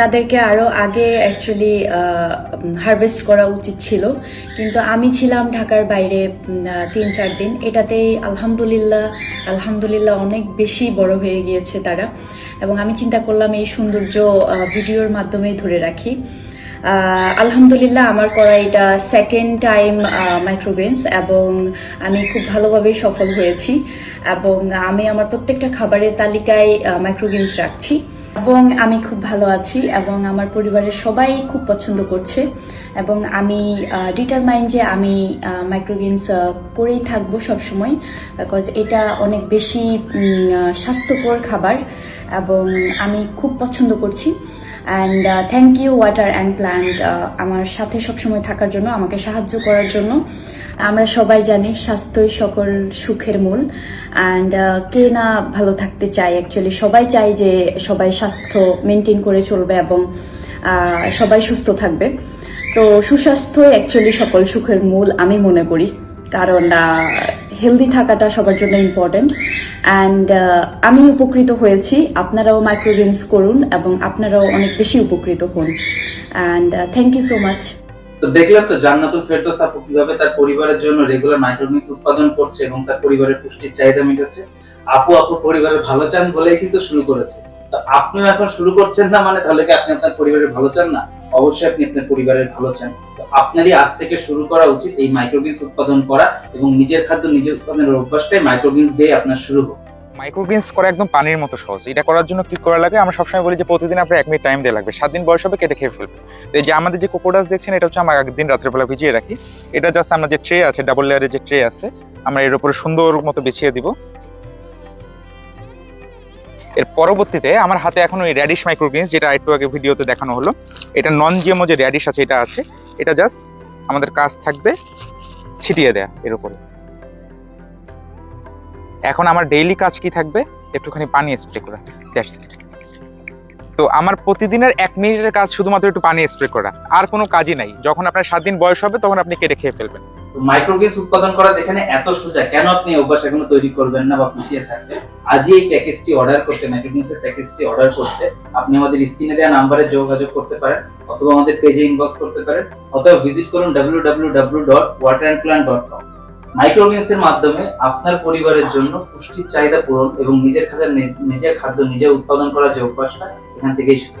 তাদেরকে আরও আগে অ্যাকচুয়ালি হারভেস্ট করা উচিত ছিল। কিন্তু আমি ছিলাম ঢাকার বাইরে তিন চার দিন। এটাতেই আলহামদুলিল্লাহ আলহামদুলিল্লাহ অনেক বেশি বড় হয়ে গিয়েছে তারা। এবং আমি চিন্তা করলাম এই সৌন্দর্য ভিডিওর মাধ্যমেই ধরে রাখি। আলহামদুলিল্লাহ আমার করা এটা সেকেন্ড টাইম মাইক্রোগ্রেন্স এবং আমি খুব ভালোভাবেই সফল হয়েছি। এবং আমি আমার প্রত্যেকটা খাবারের তালিকায় মাইক্রোগ্রেন্স রাখছি। এবং আমি খুব ভালো আছি এবং আমার পরিবারের সবাই খুব পছন্দ করছে এবং আমি ডিটারমাইন যে আমি মাইক্রোগেমস করেই থাকব সবসময় বিকজ এটা অনেক বেশি স্বাস্থ্যকর খাবার এবং আমি খুব পছন্দ করছি। And thank you water and plant আমার সাথে সবসময় থাকার জন্য, আমাকে সাহায্য করার জন্য। আমরা সবাই জানি স্বাস্থ্যই সকল সুখের মূল। অ্যান্ড কে না ভালো থাকতে চায় অ্যাকচুয়ালি সবাই চায় যে সবাই স্বাস্থ্য মেনটেন করে চলবে এবং সবাই সুস্থ থাকবে। তো সুস্বাস্থ্যই অ্যাকচুয়ালি সকল সুখের মূল, আমি মনে করি। কারণ হেলদি থাকাটা সবার জন্য ইম্পর্ট্যান্ট অ্যান্ড আমি উপকৃত হয়েছি, আপনারাও মাইক্রোগেমস করুন এবং আপনারাও অনেক বেশি উপকৃত হন। And thank you so much তো দেখলাম তো জান্নাতুল ফেরদৌস আপু কীভাবে তার পরিবারের জন্য রেগুলার মাইক্রোমিক্স উৎপাদন করছে এবং তার পরিবারের পুষ্টির চাহিদা মেটাচ্ছে। আপু আপু পরিবারের ভালো চান বলেই কিন্তু শুরু করেছে। তো আপনিও এখন শুরু করছেন না মানে তাহলে কি আপনি আপনার পরিবারের ভালো চান না? অবশ্যই আপনি আপনার পরিবারের ভালো চান। তো আপনারই আজ থেকে শুরু করা উচিত এই মাইক্রোবিনস উৎপাদন করা এবং নিজের খাদ্য নিজের উৎপাদনের অভ্যাসটাই মাইক্রোবিনস দিয়ে আপনার শুরু হোক। মাইক্রোগ্রিনস করা একদম পানির মতো সহজ। এটা করার জন্য কি করা লাগে? আমরা সবসময় বলি যে প্রতিদিন আপনার এক মিনিট টাইম দিয়ে লাগবে। সাত দিন বয়স হবে, কেটে খেয়ে ফেলবে এই যে আমাদের যে কোকোডাস দেখছেন, এটা হচ্ছে আমরা আগের দিন রাত্রেবেলা ভিজিয়ে রাখি। এটা জাস্ট আমরা যে ট্রে আছে ডাবল লেয়ারের যে ট্রে আছে, আমরা এর উপরে সুন্দর মতো বিছিয়ে দিব। এর পরবর্তীতে আমার হাতে এখন ওই র্যাডিশ মাইক্রোগ্রিনস যেটা একটু আগে ভিডিওতে দেখানো হলো, এটা নন জিএমও যে র্যাডিশ আছে, এটা আছে, এটা জাস্ট আমাদের কাজ থাকবে ছিটিয়ে দেয়া এর উপরে। এখন আমার ডেইলি কাজ কি থাকবে? একটুখানি পানি স্প্রে করা দ্যাটস ইট তো আমার প্রতিদিনের এক মিনিটের কাজ শুধুমাত্র একটু পানি স্প্রে করা, আর কোনো কাজই নাই। যখন আপনার সাত দিন বয়স হবে, তখন আপনি কেটে খেয়ে ফেলবেন। মাইক্রোগ্রিনস উৎপাদন করা যেখানে এত সোজা, কেন আপনি অভ্যাস এখনও তৈরি করবেন না বা পিছিয়ে থাকবেন? আজই এই প্যাকেজটি অর্ডার করতে এর প্যাকেজটি অর্ডার করতে আপনি আমাদের স্ক্রিনে দেওয়া নাম্বারে যোগাযোগ করতে পারেন অথবা আমাদের পেজে ইনবক্স করতে পারেন। অথবা ভিজিট করুন www.waterandplant.com মাইক্রোগ্রিনস এর মাধ্যমে আপনার পরিবারের জন্য পুষ্টির চাহিদা পূরণ এবং নিজের খাদ্য নিজের খাদ্য নিজে উৎপাদন করা যে অভ্যাসটা, এখান থেকেই শুরু।